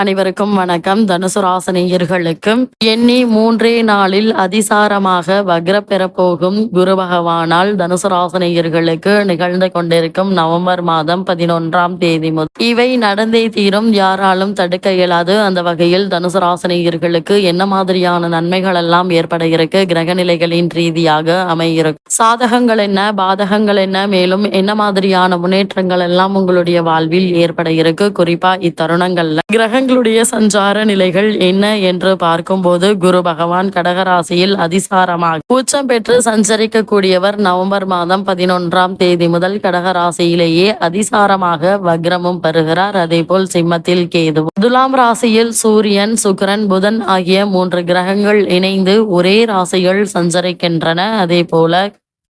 அனைவருக்கும் வணக்கம். தனுசுராசனியர்களுக்கும் எண்ணி மூன்றே நாளில் அதிசாரமாக வக்ர பெறப்போகும் குரு பகவானால் தனுசு நிகழ்ந்து கொண்டிருக்கும் நவம்பர் மாதம் பதினொன்றாம் தேதி முதல். இவை நடந்தே தீரும். யாராலும் தடுக்க இயலாது. அந்த வகையில் தனுசுராசனியர்களுக்கு என்ன மாதிரியான நன்மைகள் எல்லாம் ஏற்பட இருக்கு? கிரக நிலைகளின் ரீதியாக அமையிருக்கும் சாதகங்கள் என்ன? பாதகங்கள் என்ன? மேலும் என்ன மாதிரியான முன்னேற்றங்கள் எல்லாம் உங்களுடைய வாழ்வில் ஏற்பட இருக்கு? குறிப்பா இத்தருணங்கள்ல. கிரகங்களுடைய சஞ்சார நிலைகள் என்ன என்று பார்க்கும்போது குரு பகவான் கடகராசியில் அதிசாரமாக. உச்சம் பெற்று சஞ்சரிக்கக்கூடியவர் நவம்பர் மாதம் பதினொன்றாம் தேதி முதல் கடகராசியிலேயே அதிசாரமாக வக்ரமும் பெறுகிறார். அதே போல் சிம்மத்தில் கேது. துலாம் ராசியில் சூரியன் சுக்கிரன் புதன் ஆகிய மூன்று கிரகங்கள் இணைந்து ஒரே ராசிகள் சஞ்சரிக்கின்றன. அதே போல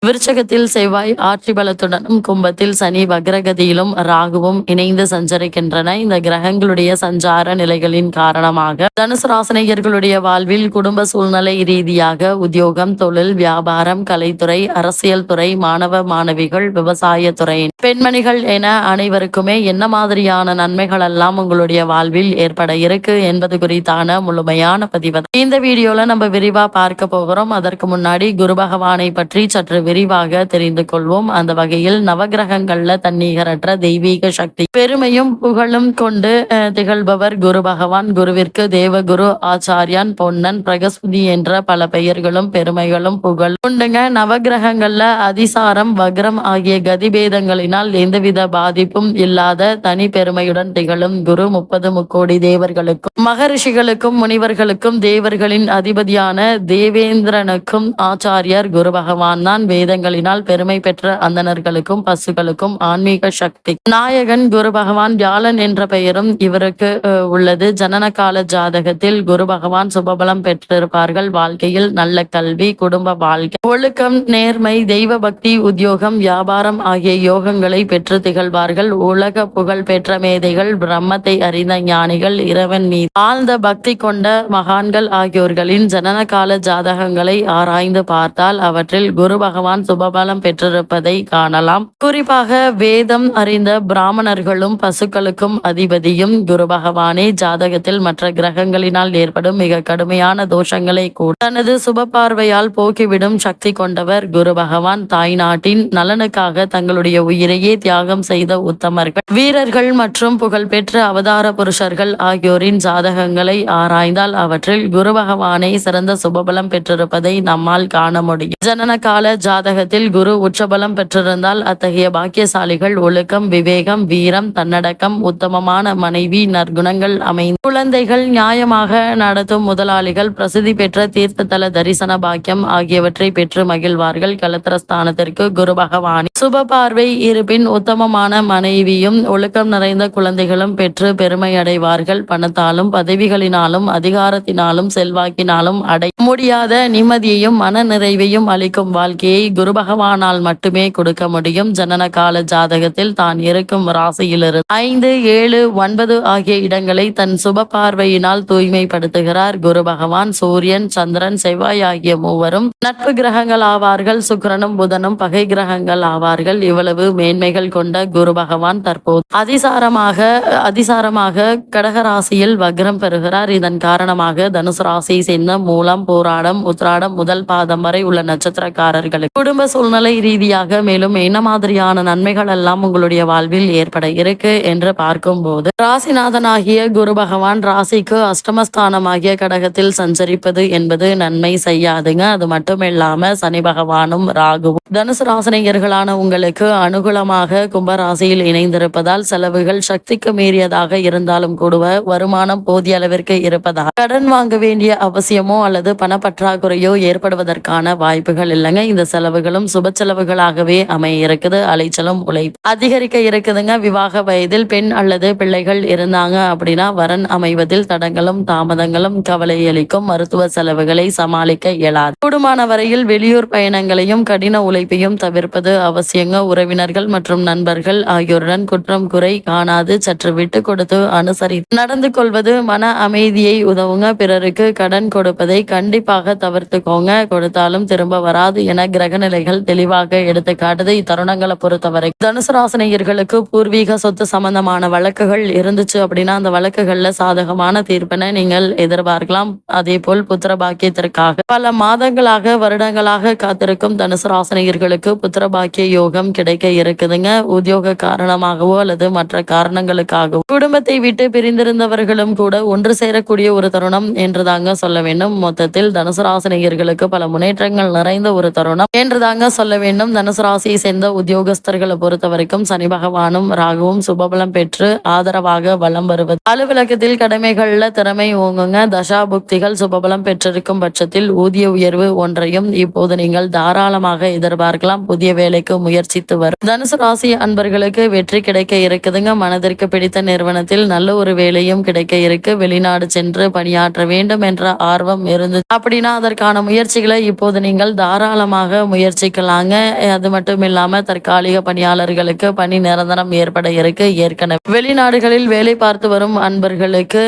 விருச்சகத்தில் செவ்வாய் ஆட்சி பலத்துடனும் கும்பத்தில் சனி வக்ரகதியிலும் ராகுவும் இணைந்து சஞ்சரிக்கின்றன. இந்த கிரகங்களுடைய சஞ்சார நிலைகளின் காரணமாக தனுசு ராசனையர்களுடைய வாழ்வில் குடும்ப சூழ்நிலை ரீதியாக உத்தியோகம் தொழில் வியாபாரம் கலைத்துறை அரசியல் துறை மாணவ மாணவிகள் விவசாய துறை பெண்மணிகள் என அனைவருக்குமே என்ன மாதிரியான நன்மைகள் எல்லாம் உங்களுடைய வாழ்வில் ஏற்பட இருக்கு என்பது குறித்தான முழுமையான பதிவு. இந்த வீடியோல நம்ம விரிவா பார்க்க போகிறோம். அதற்கு முன்னாடி குரு பகவானை பற்றி சற்று விரிவாக தெரிந்து கொள்வோம். அந்த வகையில் நவகிரகங்கள்ல தன்னிகரற்ற தெய்வீக சக்தி. பெருமையும் புகழும் கொண்டு திகழ்பவர் குரு பகவான். குருவிற்கு தேவகுரு ஆச்சாரியான் பொன்னன் பிரகஸ்பதி என்ற பல பெயர்களும் பெருமைகளும் புகழ். உண்டுங்க நவகிரகங்கள்ல அதிசாரம் வக்ரம் ஆகிய கதிபேதங்களினால் எந்தவித பாதிப்பும் இல்லாத தனி பெருமையுடன் திகழும் குரு முப்பது முக்கோடி தேவர்களுக்கும் மகரிஷிகளுக்கும் முனிவர்களுக்கும் தேவர்களின் அதிபதியான தேவேந்திரனுக்கும் ஆச்சாரியர் குரு பகவான் தான் வேதங்களினால் பெருமை பெற்ற அந்தணர்களுக்கும் பசுகளுக்கும் ஆன்மீக சக்தி. நாயகன் குரு பகவான் வியாழன் என்ற பெயரும் இவருக்கு உள்ளது. ஜனன கால ஜாதகத்தில் குரு பகவான் சுபபலம் பெற்றிருப்பார்கள். வாழ்க்கையில் நல்ல கல்வி குடும்ப வாழ்க்கை. ஒழுக்கம் நேர்மை தெய்வ பக்தி உத்தியோகம் வியாபாரம் ஆகிய யோகங்களை பெற்று திகழ்வார்கள். உலக புகழ் பெற்ற மேதைகள் பிரம்மத்தை அறிந்த ஞானிகள் இறைவன் மீது ஆழ்ந்த பக்தி கொண்ட மகான்கள் ஆகியோர்களின் ஜனன கால ஜாதகங்களை ஆராய்ந்து பார்த்தால் அவற்றில் குரு பகவான் சுபபலம் பெற்றிருப்பதை காணலாம். குறிப்பாக வேதம் அறிந்த பிராமணர்களும் பசுக்களுக்கும் அதிபதியும் குரு பகவானே ஜாதகத்தில் மற்ற கிரகங்களினால் ஏற்படும் மிக கடுமையான தோஷங்களை கூட. தனது சுப பார்வையால் போக்கிவிடும் சக்தி கொண்டவர் குரு பகவான். தாய் நாட்டின் நலனுக்காக தங்களுடைய உயிரையே தியாகம் செய்த உத்தமர்கள். வீரர்கள் மற்றும் புகழ்பெற்ற அவதார புருஷர்கள் ஆகியோரின் ஜாதகங்களை ஆராய்ந்தால் அவற்றில் குரு பகவானே சிறந்த சுபபலம் பெற்றிருப்பதை நம்மால் காண முடியும். ஜனன கால ஜாதகத்தில் குரு உச்சபலம் பெற்றிருந்தால் அத்தகைய பாக்கியசாலிகள் ஒழுக்கம் விவேகம் வீரம் தன்னடக்கம் உத்தமமான மனைவி நற்குணங்கள் அமைந்த குழந்தைகள் நியாயமாக நடத்தும் முதலாளிகள் பிரசித்தி பெற்ற தீர்த்ததல தரிசன பாக்கியம் ஆகியவற்றை பெற்று மகிழ்வார்கள். கலத்திரஸ்தானத்திற்கு குரு பகவானி சுப பார்வை இருப்பின் உத்தமமான மனைவியும் ஒழுக்கம் நிறைந்த குழந்தைகளும் பெற்று பெருமை அடைவார்கள். பணத்தாலும் பதவிகளினாலும் அதிகாரத்தினாலும் செல்வாக்கினாலும் அடை முடியாத நிம்மதியையும் மன நிறைவையும் அளிக்கும் வாழ்க்கையை குரு பகவானால் மட்டுமே கொடுக்க முடியும். ஜனன கால ஜாதகத்தில் தான் இருக்கும் ராசியிலிருந்து. ஐந்து ஏழு ஒன்பது ஆகிய இடங்களை தன் சுப பார்வையினால் தூய்மைப்படுத்துகிறார் குரு பகவான். சூரியன் சந்திரன் செவ்வாய் ஆகிய மூவரும் நட்பு கிரகங்கள் ஆவார்கள். சுக்கிரனும் புதனும் பகை கிரகங்கள் ஆவார்கள். இவ்வளவு மேன்மைகள் கொண்ட குரு பகவான் தற்போது அதிசாரமாக அதிசாரமாக கடகராசியில் வக்ரம் பெறுகிறார். இதன் காரணமாக தனுசு ராசியை சேர்ந்த மூலம் போராடம் உத்ராடம் முதல் பாதம் வரை உள்ள நட்சத்திரக்காரர்களுக்கு குடும்ப சூழ்நிலை ரீதியாக மேலும் என்ன மாதிரியான நன்மைகள் எல்லாம் உங்களுடைய வாழ்வில் ஏற்பட இருக்கு என்று பார்க்கும்போது ராசிநாதனாகிய குரு பகவான் ராசிக்கு அஷ்டமஸ்தானமாகிய கடகத்தில் சஞ்சரிப்பது என்பது நன்மை செய்யாதுங்க. அது மட்டும் இல்லாம சனி பகவானும் ராகுவும் தனுசு ராசினியர்களான உங்களுக்கு அனுகூலமாக கும்பராசியில் இணைந்திருப்பதால் செலவுகள் சக்திக்கு மீறியதாக இருந்தாலும் கூட வருமானம் போதிய அளவிற்கு இருப்பதால் கடன் வாங்க வேண்டிய அவசியமோ அல்லது பணப்பற்றாக்குறையோ ஏற்படுவதற்கான வாய்ப்புகள் இல்லைங்க. இந்த செலவுகளும் சுப செலவுகளாகவே அமைய இருக்குது அலைச்சலும் உழைப்பு அதிகரிக்க இருக்குதுங்க. விவாக வயதில் பெண் அல்லது பிள்ளைகள் இருந்தாங்க அப்படின்னா வரன் அமைவதில் தடங்களும் தாமதங்களும் கவலை அளிக்கும். மருத்துவ செலவுகளை சமாளிக்க இயலாது. கூடுமான வரையில் வெளியூர் பயணங்களையும் கடின உழைப்பையும் தவிர்ப்பது அவசியங்க. உறவினர்கள் மற்றும் நண்பர்கள் ஆகியோருடன் குற்றம் குறை காணாது. சற்று விட்டு கொடுத்து அனுசரி நடந்து கொள்வது மன அமைதியை உதவுங்க. பிறருக்கு கடன் கொடுப்பதை கண்டிப்பாக தவிர்த்துக்கோங்க. கொடுத்தாலும் திரும்ப வராது என கிரக கிரகநிலைகள் தெளிவாக எடுத்து காட்டுது. இத்தருணங்களை பொறுத்தவரை தனுசு ராசினியர்களுக்கு பூர்வீக சொத்து சம்பந்தமான வழக்குகள் இருந்துச்சு அப்படின்னா அந்த வழக்குகள்ல சாதகமான தீர்ப்பினை நீங்கள் எதிர்பார்க்கலாம். அதே போல் புத்திர பாக்கியத்திற்காக பல மாதங்களாக வருடங்களாக காத்திருக்கும் தனுசு ராசினியர்களுக்கு புத்திர பாக்கிய யோகம் கிடைக்க இருக்குதுங்க. உத்தியோக காரணமாகவோ அல்லது மற்ற காரணங்களுக்காகவோ. குடும்பத்தை விட்டு பிரிந்திருந்தவர்களும் கூட ஒன்று சேரக்கூடிய ஒரு தருணம் என்றுதாங்க சொல்ல வேண்டும். மொத்தத்தில் தனுசு ராசினியர்களுக்கு பல முன்னேற்றங்கள் நிறைந்த ஒரு தருணம். என்றுதாங்க சொல்ல வேண்டும். தனுசு ராசியை சேர்ந்த உத்தியோகஸ்தர்களை பொறுத்த வரைக்கும் சனி பகவானும் ராகுவும் சுபபலம் பெற்று ஆதரவாக வலம் வருவது. அலுவலகத்தில் கடமைகள்ல திறமை ஓங்குங்க. தசா புக்திகள் சுபபலம் பெற்றிருக்கும் பட்சத்தில் ஊதிய உயர்வு ஒன்றையும் இப்போது நீங்கள் தாராளமாக எதிர்பார்க்கலாம். புதிய வேலைக்கு முயற்சித்து வரும் தனுசு ராசி அன்பர்களுக்கு வெற்றி கிடைக்க இருக்குதுங்க. மனதிற்கு பிடித்த நிறுவனத்தில் நல்ல ஒரு வேலையும் கிடைக்க இருக்கு. வெளிநாடு சென்று பணியாற்ற வேண்டும் என்ற ஆர்வம் இருந்து. அப்படின்னா அதற்கான முயற்சிகளை இப்போது நீங்கள் தாராளமாக முயற்சிக்கலாங்க. அது மட்டும் இல்லாம தற்காலிக பணியாளர்களுக்கு பணி நிரந்தரம் ஏற்பட இருக்கு. ஏற்கனவே வெளிநாடுகளில் வேலை பார்த்து வரும் அன்பர்களுக்கு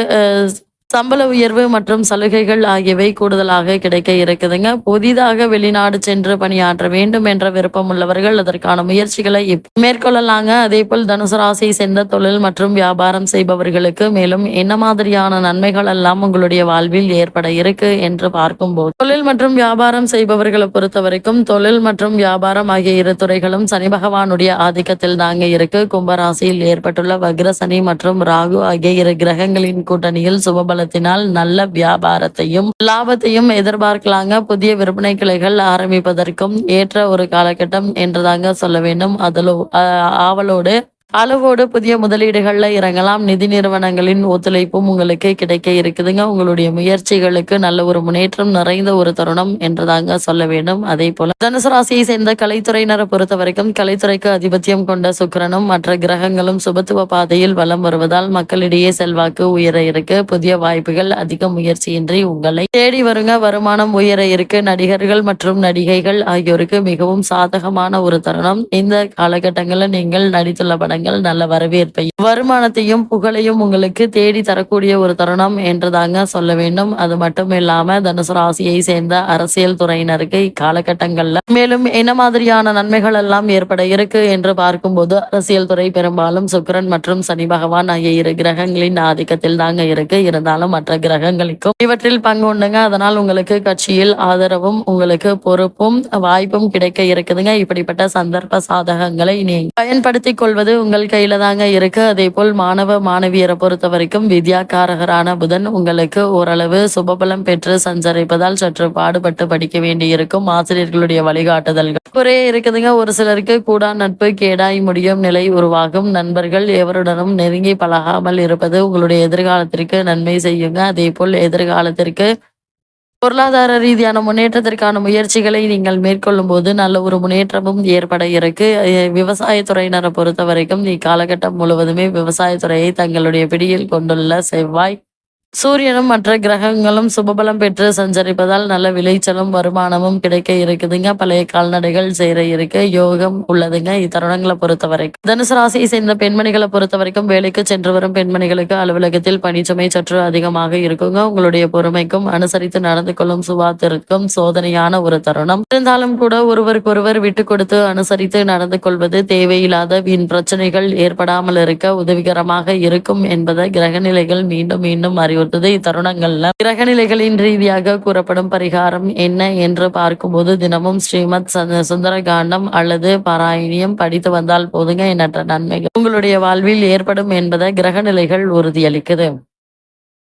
சம்பள உயர்வு மற்றும் சலுகைகள் ஆகியவை கூடுதலாக கிடைக்க இருக்குதுங்க. புதிதாக வெளிநாடு சென்று பணியாற்ற வேண்டும் என்ற விருப்பம் உள்ளவர்கள் அதற்கான முயற்சிகளை மேற்கொள்ளலாங்க. அதே போல் தனுசு ராசியை சேர்ந்த தொழில் மற்றும் வியாபாரம் செய்பவர்களுக்கு மேலும் என்ன மாதிரியான நன்மைகள் எல்லாம் உங்களுடைய வாழ்வில் ஏற்பட இருக்கு என்று பார்க்கும்போது தொழில் மற்றும் வியாபாரம் செய்பவர்களை பொறுத்த வரைக்கும் தொழில் மற்றும் வியாபாரம் ஆகிய இரு துறைகளும் சனி பகவானுடைய ஆதிக்கத்தில் தாங்க இருக்கு. கும்பராசியில் ஏற்பட்டுள்ள வக்ர சனி மற்றும் ராகு ஆகிய இரு கிரகங்களின் கூட்டணியில் காலத்தினால் நல்ல வியாபாரத்தையும் லாபத்தையும் எதிர்பார்க்கலாங்க. புதிய விற்பனை கிளைகள் ஆரம்பிப்பதற்கும் ஏற்ற ஒரு காலகட்டம் என்றுதாங்க சொல்ல வேண்டும். அதில் ஆவலோடு அளவோடு புதிய முதலீடுகள்ல இறங்கலாம். நிதி நிறுவனங்களின் ஒத்துழைப்பும் உங்களுக்கு கிடைக்க இருக்குதுங்க. உங்களுடைய முயற்சிகளுக்கு நல்ல ஒரு முன்னேற்றம் நிறைந்த ஒரு தருணம் என்றுதாங்க சொல்ல வேண்டும். அதே போல தனுசு ராசியை சேர்ந்த கலைத்துறையினரை பொறுத்த வரைக்கும் கலைத்துறைக்கு அதிபத்தியம் கொண்ட சுக்கிரனும் மற்ற கிரகங்களும் சுபத்துவ பாதையில் வலம் வருவதால் மக்களிடையே செல்வாக்கு உயர இருக்கு. புதிய வாய்ப்புகள் அதிக முயற்சியின்றி உங்களை தேடி வருங்க. வருமானம் உயர இருக்கு. நடிகர்கள் மற்றும் நடிகைகள் ஆகியோருக்கு மிகவும் சாதகமான ஒரு தருணம். இந்த காலகட்டங்களில் நீங்கள் நடித்துள்ள படங்கள் நல்ல வரவேற்பையும் வருமானத்தையும் புகழையும் உங்களுக்கு தேடி தரக்கூடிய ஒரு தருணம் என்றுதாங்க சொல்ல வேண்டும். அது மட்டும் இல்லாம தனுசு ராசியை சேர்ந்த அரசியல் துறையினருக்கு இக்காலகட்டங்கள்ல மேலும் என்ன மாதிரியான நன்மைகள் எல்லாம் ஏற்பட இருக்கு என்று பார்க்கும்போது அரசியல் துறை பெரும்பாலும் சுக்கிரன் மற்றும் சனி பகவான் ஆகிய இரு கிரகங்களின் ஆதிக்கத்தில் தாங்க இருக்கு. இருந்தாலும் மற்ற கிரகங்களுக்கும் இவற்றில் பங்கு உண்டுங்க. அதனால் உங்களுக்கு கட்சியில் ஆதரவும் உங்களுக்கு பொறுப்பும் வாய்ப்பும் கிடைக்க இருக்குதுங்க. இப்படிப்பட்ட சந்தர்ப்ப சாதகங்களை நீங்க பயன்படுத்திக் கொள்வது உங்கள் கையில தாங்க இருக்கு. அதே போல் மாணவ மாணவியரை பொறுத்த வரைக்கும் வித்யாக்காரகரான புதன் உங்களுக்கு ஓரளவு சுபபலம் பெற்று சஞ்சரிப்பதால் சற்று பாடுபட்டு படிக்க வேண்டியிருக்கும். ஆசிரியர்களுடைய வழிகாட்டுதல்கள் குறைய இருக்குதுங்க. ஒரு சிலருக்கு கூடா நட்பு கேடாய் முடியும் நிலை உருவாகும். நண்பர்கள் எவருடனும் நெருங்கி பழகாமல் இருப்பது உங்களுடைய எதிர்காலத்திற்கு நன்மை செய்யுங்க. அதே போல் எதிர்காலத்திற்கு பொருளாதார ரீதியான முன்னேற்றத்திற்கான முயற்சிகளை நீங்கள் மேற்கொள்ளும் போது நல்ல ஒரு முன்னேற்றமும் ஏற்பட இருக்கு. அஹ் விவசாயத்துறையினரை பொறுத்த வரைக்கும் இக்காலகட்டம் முழுவதுமே விவசாயத்துறையை தங்களுடைய பிடியில் கொண்டுள்ள செவ்வாய் சூரியனும் மற்ற கிரகங்களும் சுபபலம் பெற்று சஞ்சரிப்பதால் நல்ல விளைச்சலும் வருமானமும் கிடைக்க இருக்குதுங்க. பழைய கால்நடைகள் சேர இருக்கு. யோகம் உள்ளதுங்க. இத்தருணங்களை பொறுத்த வரைக்கும். தனுசு ராசியை சேர்ந்த பெண்மணிகளை பொறுத்த வரைக்கும் வேலைக்கு சென்று வரும் பெண்மணிகளுக்கு அலுவலகத்தில் பணிச்சுமை சற்று அதிகமாக இருக்குங்க. உங்களுடைய பொறுமைக்கும் அனுசரித்து நடந்து கொள்ளும் சுபாத்திற்கும் சோதனையான ஒரு தருணம். இருந்தாலும் கூட ஒருவருக்கொருவர் விட்டு கொடுத்து அனுசரித்து நடந்து கொள்வது தேவையில்லாத வீண் பிரச்சனைகள் ஏற்படாமல் இருக்க உதவிகரமாக இருக்கும் என்பதை கிரகநிலைகள் மீண்டும் மீண்டும் அறிவு அறிவுறுத்துது இத்தருணங்கள்ல கிரகநிலைகளின் ரீதியாக கூறப்படும் பரிகாரம் என்ன என்று பார்க்கும்போது தினமும் ஸ்ரீமத் சுந்தரகாண்டம் அல்லது பாராயணியம் படித்து வந்தால் போதுங்க எண்ணற்ற நன்மைகள். உங்களுடைய வாழ்வில் ஏற்படும் என்பதை கிரகநிலைகள் உறுதியளிக்குது.